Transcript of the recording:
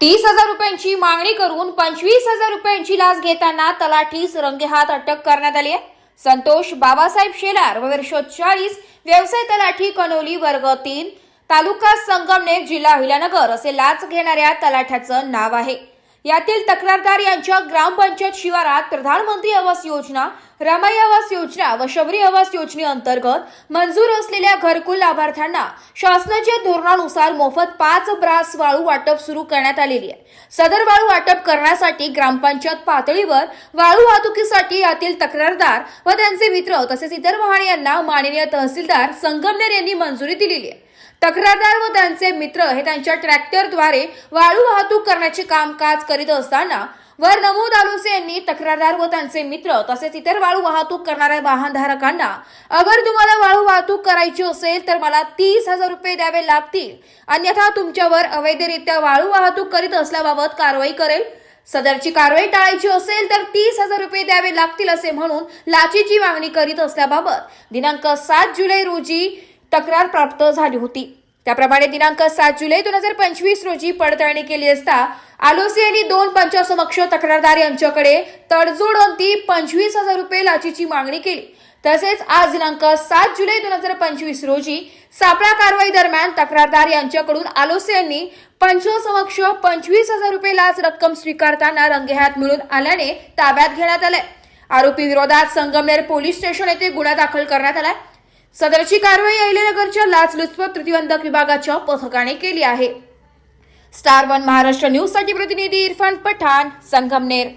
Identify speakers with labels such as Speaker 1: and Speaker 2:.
Speaker 1: तीस हजार रुपयांची मागणी करून पंचवीस हजार रुपयांची लाच घेताना तलाठीस रंगेहात अटक करण्यात आली आहे. संतोष बाबासाहेब शेलार व चाळीस व्यवसाय तलाठी कनोली वर्ग तीन तालुका संगमनेर जिल्हा अहिल्यानगर असे लाच घेणाऱ्या तलाठ्याचं नाव आहे. यातील तक्रारदार यांच्या ग्रामपंचायत शिवारात प्रधानमंत्री आवास योजना रमाई आवास योजना व शबरी आवास योजनेअंतर्गत मंजूर असलेल्या घरकुल लाभार्थ्यांना शासनाच्या धोरणानुसार मोफत पाच ब्रास वाळू वाटप सुरू करण्यात आलेली आहे. सदर वाळू वाटप करण्यासाठी ग्रामपंचायत पातळीवर वाळू वाहतुकीसाठी यातील तक्रारदार व त्यांचे मित्र तसेच इतर वाहने यांना माननीय तहसीलदार संगमनेर यांनी मंजुरी दिलेली आहे. तक्रारदार व त्यांचे मित्र हे त्यांच्या ट्रॅक्टरद्वारे वाळू वाहतूक करण्याचे कामकाज करीत असताना वर नमूद आलुसे यांनी तक्रारदार व त्यांचे मित्र तसेच इतर वाळू वाहतूक करणाऱ्या वाहनधारकांना अगर तुम्हाला वाळू वाहतूक करायची असेल तर मला तीस हजार रुपये द्यावे लागतील. अन्यथा तुमच्यावर अवैधरित्या वाळू वाहतूक करीत असल्याबाबत कारवाई करेल. सदरची कारवाई टाळायची असेल तर तीस हजार रुपये द्यावे लागतील असे म्हणून लाचीची मागणी करीत असल्याबाबत दिनांक सात जुलै रोजी तक्रार प्राप्त झाली होती. त्याप्रमाणे दिनांक सात जुलै दोन हजार पंचवीस रोजी पडताळणी केली असता आलोसे यांनी दोन पंचासमक्ष तक्रारदार यांच्याकडे तडजोड अंती पंचवीस हजार रुपये लाचीची मागणी केली. तसेच आज दिनांक सात जुलै दोन हजार पंचवीस रोजी सापळा कारवाई दरम्यान तक्रारदार यांच्याकडून आलोसे यांनी पंचसमक्ष पंचवीस हजार रुपये लाच रक्कम स्वीकारताना रंगेहात मिळून आल्याने ताब्यात घेण्यात आले आरोपी विरोधात संगमनेर पोलीस स्टेशन येथे गुन्हा दाखल करण्यात आलाय. सदरची कारवाई अहिलेनगरच्या लाचलुचपत प्रतिबंधक विभागाच्या पथकाने केली आहे. स्टार वन महाराष्ट्र न्यूजसाठी प्रतिनिधी इरफान पठाण संगमनेर.